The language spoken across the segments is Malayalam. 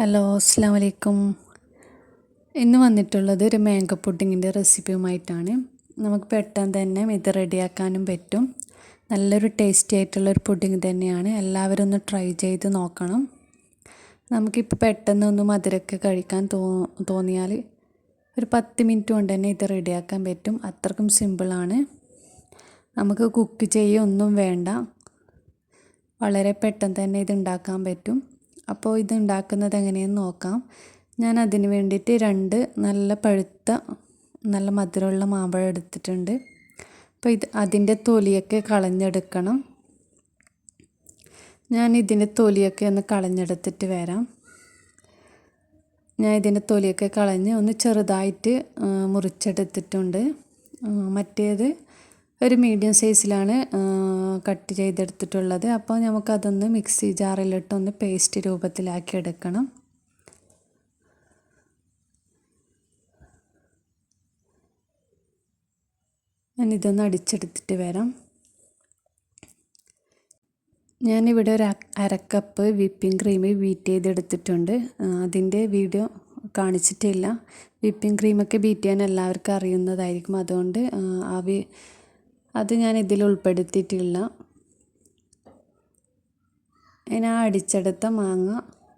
ഹലോ അസ്സാം വലൈക്കും ഇന്ന് വന്നിട്ടുള്ളത് ഒരു മാംഗോ പുഡിങ്ങിന്റെ റെസിപ്പിയുമായിട്ടാണ്. നമുക്ക് പെട്ടെന്ന് തന്നെ ഇത് റെഡിയാക്കാനും പറ്റും. നല്ലൊരു ടേസ്റ്റി ആയിട്ടുള്ള ഒരു പുഡിങ് തന്നെയാണ്. എല്ലാവരും ഒന്ന് ട്രൈ ചെയ്ത് നോക്കണം. നമുക്കിപ്പോൾ പെട്ടെന്ന് ഒന്ന് മധുരമൊക്കെ കഴിക്കാൻ തോ തോന്നിയാൽ ഒരു പത്ത് മിനിറ്റ് കൊണ്ട് തന്നെ ഇത് റെഡിയാക്കാൻ പറ്റും. അത്രക്കും സിമ്പിളാണ്. നമുക്ക് കുക്ക് ചെയ്യൊന്നും വേണ്ട. വളരെ പെട്ടെന്ന് തന്നെ ഇത് ഉണ്ടാക്കാൻ പറ്റും. അപ്പോൾ ഇത് ഉണ്ടാക്കുന്നത് എങ്ങനെയെന്ന് നോക്കാം. ഞാൻ അതിന് വേണ്ടിയിട്ട് രണ്ട് നല്ല പഴുത്ത നല്ല മധുരമുള്ള മാമ്പഴം എടുത്തിട്ടുണ്ട്. അപ്പോൾ ഇത് അതിന്റെ തൊലിയൊക്കെ കളഞ്ഞെടുക്കണം. ഞാൻ ഇതിന്റെ തൊലിയൊക്കെ ഒന്ന് കളഞ്ഞെടുത്തിട്ട് വരാം. ഞാൻ ഇതിന്റെ തൊലിയൊക്കെ കളഞ്ഞ് ഒന്ന് ചെറുതായിട്ട് മുറിച്ചെടുത്തിട്ടുണ്ട്. മറ്റേത് ഒരു മീഡിയം സൈസിലാണ് കട്ട് ചെയ്തെടുത്തിട്ടുള്ളത്. അപ്പോൾ നമുക്കതൊന്ന് മിക്സി ജാറിലിട്ടൊന്ന് പേസ്റ്റ് രൂപത്തിലാക്കി എടുക്കണം ഞാൻ ഞാനിതൊന്ന് അടിച്ചെടുത്തിട്ട് വരാം. ഞാനിവിടെ ഒരു അരക്കപ്പ് വിപ്പിംഗ് ക്രീം ബീറ്റ് ചെയ്തെടുത്തിട്ടുണ്ട്. അതിന്റെ വീഡിയോ കാണിച്ചിട്ടില്ല. വിപ്പിംഗ് ക്രീമൊക്കെ ബീറ്റ് ചെയ്യാൻ എല്ലാവർക്കും അറിയുന്നതായിരിക്കും. അതുകൊണ്ട് ആ അത് ഞാൻ ഇതിൽ ഉൾപ്പെടുത്തിയിട്ടില്ല. ഞാൻ അടിച്ചെടുത്ത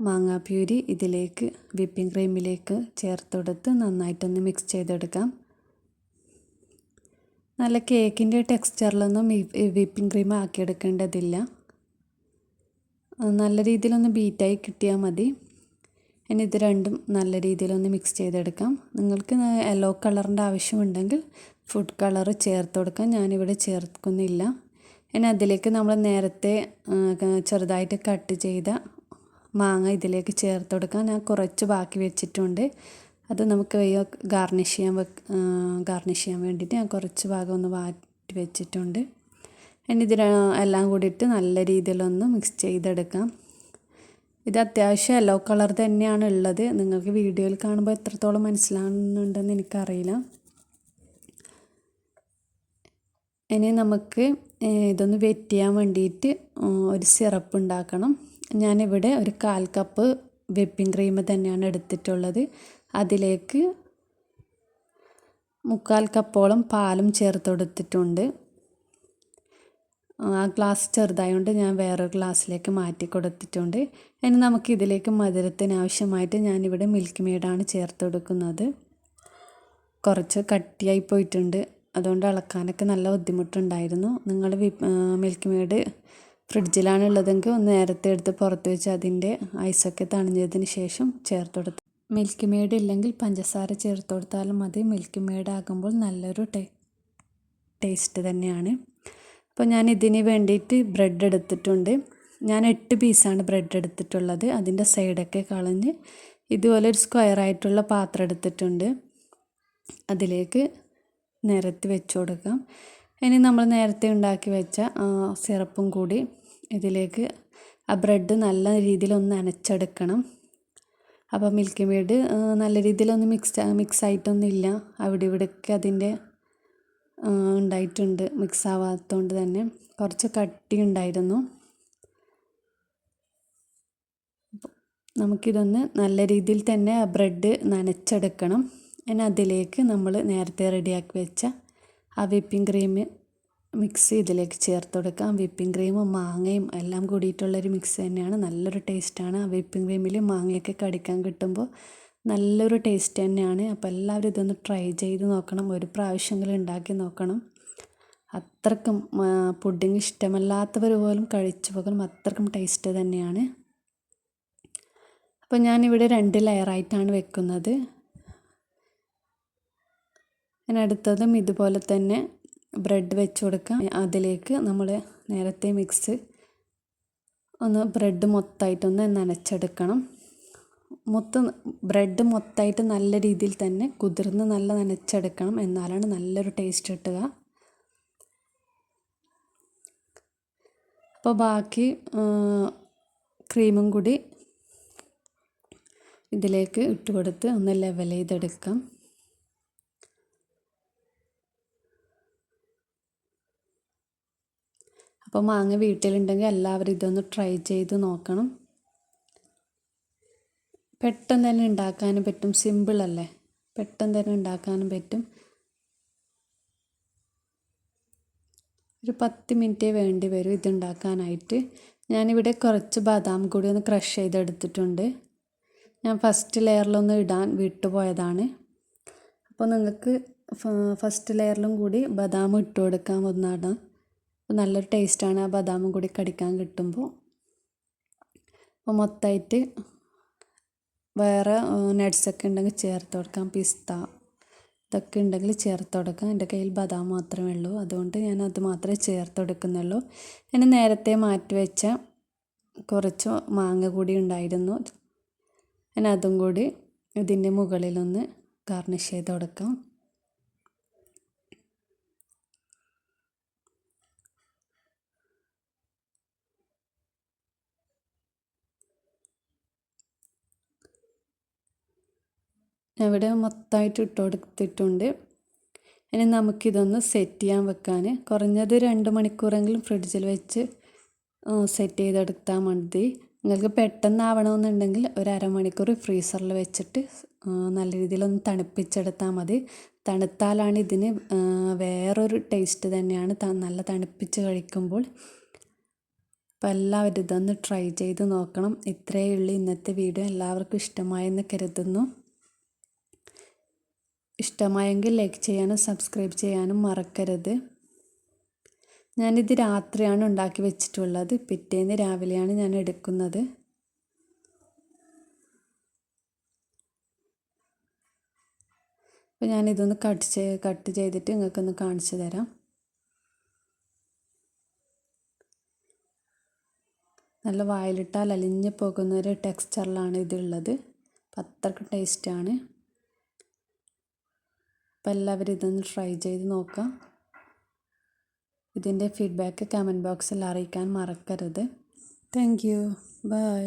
മാങ്ങ പ്യൂരി ഇതിലേക്ക് വിപ്പിംഗ് ക്രീമിലേക്ക് ചേർത്തെടുത്ത് നന്നായിട്ടൊന്ന് മിക്സ് ചെയ്തെടുക്കാം. നല്ല കേക്കിന്റെ ടെക്സ്ചറിലൊന്നും വിപ്പിംഗ് ക്രീം ആക്കിയെടുക്കേണ്ടതില്ല. നല്ല രീതിയിലൊന്ന് ബീറ്റായി കിട്ടിയാൽ മതി. ഇനി ഇത് രണ്ടും നല്ല രീതിയിലൊന്ന് മിക്സ് ചെയ്തെടുക്കാം. നിങ്ങൾക്ക് യെല്ലോ കളറിന്റെ ആവശ്യമുണ്ടെങ്കിൽ ഫുഡ് കളർ ചേർത്ത് കൊടുക്കാം ഞാനിവിടെ ചേർക്കുന്നില്ല. ഇനി അതിലേക്ക് നമ്മൾ നേരത്തെ ചെറുതായിട്ട് കട്ട് ചെയ്ത മാങ്ങ ഇതിലേക്ക് ചേർത്ത് കൊടുക്കാം ഞാൻ കുറച്ച് ബാക്കി വെച്ചിട്ടുണ്ട്. അത് നമുക്ക് ഗാർണിഷ് ചെയ്യാൻ ഗാർണിഷ് ചെയ്യാൻ വേണ്ടിയിട്ട് ഞാൻ കുറച്ച് ഭാഗം ഒന്ന് മാറ്റി വെച്ചിട്ടുണ്ട്. ഇനി ഇതിൽ എല്ലാം കൂടിയിട്ട് നല്ല രീതിയിലൊന്ന് മിക്സ് ചെയ്തെടുക്കാം. ഇത് അത്യാവശ്യം യെല്ലോ കളർ തന്നെയാണ് ഉള്ളത്. നിങ്ങൾക്ക് വീഡിയോയിൽ കാണുമ്പോൾ എത്രത്തോളം മനസ്സിലാകുന്നുണ്ടെന്ന് എനിക്കറിയില്ല. ഇനി നമുക്ക് ഇതൊന്ന് വെറ്റിയാൻ വേണ്ടിയിട്ട് ഒരു സിറപ്പ് ഉണ്ടാക്കണം. ഞാനിവിടെ ഒരു കാൽ കപ്പ് വെപ്പിംഗ് ക്രീം തന്നെയാണ് എടുത്തിട്ടുള്ളത്. അതിലേക്ക് മുക്കാൽ കപ്പോളം പാലും ചേർത്ത് കൊടുത്തിട്ടുണ്ട്. ആ ഗ്ലാസ് ചെറുതായതുകൊണ്ട് ഞാൻ വേറൊരു ഗ്ലാസ്സിലേക്ക് മാറ്റി കൊടുത്തിട്ടുണ്ട്. ഇനി നമുക്ക് ഇതിലേക്ക് മധുരത്തിന് ആവശ്യമായിട്ട് ഞാനിവിടെ മിൽക്ക് മെയ്ഡാണ് ചേർത്ത് കൊടുക്കുന്നത്. കുറച്ച് കട്ടിയായി പോയിട്ടുണ്ട്. അതുകൊണ്ട് അളക്കാനൊക്കെ നല്ല ബുദ്ധിമുട്ടുണ്ടായിരുന്നു. നിങ്ങൾ മിൽക്ക് മെയ്ഡ് ഫ്രിഡ്ജിലാണ് ഉള്ളതെങ്കിൽ ഒന്ന് നേരത്തെ എടുത്ത് പുറത്ത് വെച്ച് അതിന്റെ ഐസൊക്കെ തണിഞ്ഞതിന് ശേഷം ചേർത്ത് കൊടുത്തു. മിൽക്ക് മെയ്ഡ് ഇല്ലെങ്കിൽ പഞ്ചസാര ചേർത്ത് കൊടുത്താലും മതി. മിൽക്ക് മെയ്ഡ് ആകുമ്പോൾ നല്ലൊരു ടേ ടേസ്റ്റ് തന്നെയാണ്. അപ്പോൾ ഞാൻ ഇതിന് വേണ്ടിയിട്ട് ബ്രെഡ് എടുത്തിട്ടുണ്ട്. ഞാൻ എട്ട് പീസാണ് ബ്രെഡ് എടുത്തിട്ടുള്ളത്. അതിന്റെ സൈഡൊക്കെ കളഞ്ഞ് ഇതുപോലെ ഒരു സ്ക്വയർ ആയിട്ടുള്ള പാത്രം എടുത്തിട്ടുണ്ട്. അതിലേക്ക് നിരത്തി വെച്ച് കൊടുക്കാം. ഇനി നമ്മൾ നേരത്തെ ഉണ്ടാക്കി വെച്ച സിറപ്പും കൂടി ഇതിലേക്ക് ആ ബ്രെഡ് നല്ല രീതിയിൽ ഒന്ന് നനച്ചെടുക്കണം. അപ്പോൾ മിൽക്കി മെയ്ഡ് നല്ല രീതിയിലൊന്ന് മിക്സ് മിക്സ് ആയിട്ടൊന്നുമില്ല. അവിടെ ഇവിടെയൊക്കെ അതിന്റെ ഉണ്ടായിട്ടുണ്ട് മിക്സ് ആവാത്തതുകൊണ്ട് തന്നെ. കുറച്ച് കട്ടി ഉണ്ടായിരുന്നു. നമുക്കിതൊന്ന് നല്ല രീതിയിൽ തന്നെ ബ്രെഡ് നനച്ചെടുക്കണം. ഇനി അതിലേക്ക് നമ്മൾ നേരത്തെ റെഡിയാക്കി വെച്ച ആ വിപ്പിംഗ് ക്രീം മിക്സ് ഇതിലേക്ക് ചേർത്ത് കൊടുക്കാം വിപ്പിംഗ് ക്രീമും മാങ്ങയും എല്ലാം കൂടിയിട്ടുള്ളൊരു മിക്സ് തന്നെയാണ്. നല്ലൊരു ടേസ്റ്റാണ്. ആ വിപ്പിംഗ് ക്രീമിൽ മാങ്ങയൊക്കെ കടിക്കാൻ കിട്ടുമ്പോൾ നല്ലൊരു ടേസ്റ്റ് തന്നെയാണ്. അപ്പോൾ എല്ലാവരും ഇതൊന്ന് ട്രൈ ചെയ്ത് നോക്കണം. ഒരു പ്രാവശ്യമെങ്കിലും ഉണ്ടാക്കി നോക്കണം. അത്രക്കും പുഡിങ് ഇഷ്ടമല്ലാത്തവർ പോലും കഴിച്ചു പോകണം. അത്രക്കും ടേസ്റ്റ് തന്നെയാണ്. അപ്പോൾ ഞാനിവിടെ രണ്ട് ലെയറായിട്ടാണ് വെക്കുന്നത്. ഇനി അടുത്തതും ഇതുപോലെ തന്നെ ബ്രെഡ് വെച്ച് കൊടുക്കാം. അതിലേക്ക് നമ്മൾ നേരത്തെ മിക്സ് ഒന്ന് ബ്രെഡ് മൊത്തമായിട്ടൊന്ന് നനച്ചെടുക്കണം. മൊത്തം ബ്രെഡ് മൊത്തമായിട്ട് നല്ല രീതിയിൽ തന്നെ കുതിർന്ന് നല്ല നനച്ചെടുക്കണം. എന്നാലാണ് നല്ലൊരു ടേസ്റ്റ് കിട്ടുക. അപ്പോൾ ബാക്കി ക്രീമും കൂടി ഇതിലേക്ക് ഇട്ട് കൊടുത്ത് ഒന്ന് ലെവൽ ചെയ്തെടുക്കാം. അപ്പോൾ മാങ്ങ വീട്ടിലുണ്ടെങ്കിൽ എല്ലാവരും ഇതൊന്ന് ട്രൈ ചെയ്ത് നോക്കണം. പെട്ടെന്ന് തന്നെ ഉണ്ടാക്കാനും പറ്റും. സിമ്പിളല്ലേ പെട്ടെന്ന് തന്നെ ഉണ്ടാക്കാനും പറ്റും. ഒരു പത്ത് മിനിറ്റേ വേണ്ടി വരും ഇതുണ്ടാക്കാനായിട്ട് ഞാനിവിടെ കുറച്ച് ബദാം കൂടി ഒന്ന് ക്രഷ് ചെയ്തെടുത്തിട്ടുണ്ട്. ഞാൻ ഫസ്റ്റ് ലെയറിലൊന്ന് ഇടാൻ വിട്ടുപോയതാണ്. അപ്പോൾ നിങ്ങൾക്ക് ഫസ്റ്റ് ലെയറിലും കൂടി ബദാം ഇട്ട് കൊടുക്കാവുന്നതാണ് അപ്പോൾ നല്ലൊരു ടേസ്റ്റാണ് ആ ബദാമും കൂടി കടിക്കാൻ കിട്ടുമ്പോൾ. അപ്പോൾ മൊത്തമായിട്ട് വേറെ നട്ട്സൊക്കെ ഉണ്ടെങ്കിൽ ചേർത്ത് കൊടുക്കാം. പിസ്ത ഇതൊക്കെ ഉണ്ടെങ്കിൽ ചേർത്ത് കൊടുക്കാം. എന്റെ കയ്യിൽ ബദാം മാത്രമേ ഉള്ളൂ. അതുകൊണ്ട് ഞാൻ അത് മാത്രമേ ചേർത്ത് കൊടുക്കുന്നുള്ളൂ. ഞാൻ നേരത്തെ മാറ്റി വെച്ച കുറച്ച് മാങ്ങ കൂടി ഉണ്ടായിരുന്നു. ഞാൻ അതും കൂടി ഇതിന്റെ മുകളിലൊന്ന് ഗാർണിഷ് ചെയ്ത് കൊടുക്കാം. ഇവിടെ മൊത്തമായിട്ട് ഇട്ട് കൊടുത്തിട്ടുണ്ട്. ഇനി നമുക്കിതൊന്ന് സെറ്റ് ചെയ്യാൻ വെക്കാൻ. കുറഞ്ഞത് രണ്ട് മണിക്കൂറെങ്കിലും ഫ്രിഡ്ജിൽ വെച്ച് സെറ്റ് ചെയ്തെടുത്താൽ മതി. നിങ്ങൾക്ക് പെട്ടെന്ന് ആവണമെന്നുണ്ടെങ്കിൽ ഒരു അരമണിക്കൂർ ഫ്രീസറിൽ വെച്ചിട്ട് നല്ല രീതിയിലൊന്ന് തണുപ്പിച്ചെടുത്താൽ മതി. തണുത്താലാണ് ഇതിന് വേറൊരു ടേസ്റ്റ് തന്നെയാണ് നല്ല തണുപ്പിച്ച് കഴിക്കുമ്പോൾ. അപ്പോൾ എല്ലാവരും ഇതൊന്ന് ട്രൈ ചെയ്ത് നോക്കണം. ഇത്രയേ ഉള്ളൂ ഇന്നത്തെ വീഡിയോ എല്ലാവർക്കും ഇഷ്ടമായെന്ന് കരുതുന്നു. ഇഷ്ടമായെങ്കിൽ ലൈക്ക് ചെയ്യാനും സബ്സ്ക്രൈബ് ചെയ്യാനും മറക്കരുത്. ഞാനിത് രാത്രിയാണ് ഉണ്ടാക്കി വെച്ചിട്ടുള്ളത്. പിറ്റേന്ന് രാവിലെയാണ് ഞാൻ എടുക്കുന്നത്. അപ്പോൾ ഞാനിതൊന്ന് കട്ട് ചെയ്ത് കട്ട് ചെയ്തിട്ട് നിങ്ങൾക്കൊന്ന് കാണിച്ചു തരാം. നല്ല വായിലിട്ടാൽ അലിഞ്ഞു പോകുന്ന ഒരു ടെക്സ്ചറിലാണ് ഇതുള്ളത് അത്രയ്ക്ക് ടേസ്റ്റാണ് അപ്പോൾ എല്ലാവരും ഇതൊന്ന് ട്രൈ ചെയ്ത് നോക്കുക ഇതിന്റെ ഫീഡ്ബാക്ക് കമന്റ് ബോക്സിൽ അറിയിക്കാൻ മറക്കരുത്. Thank you by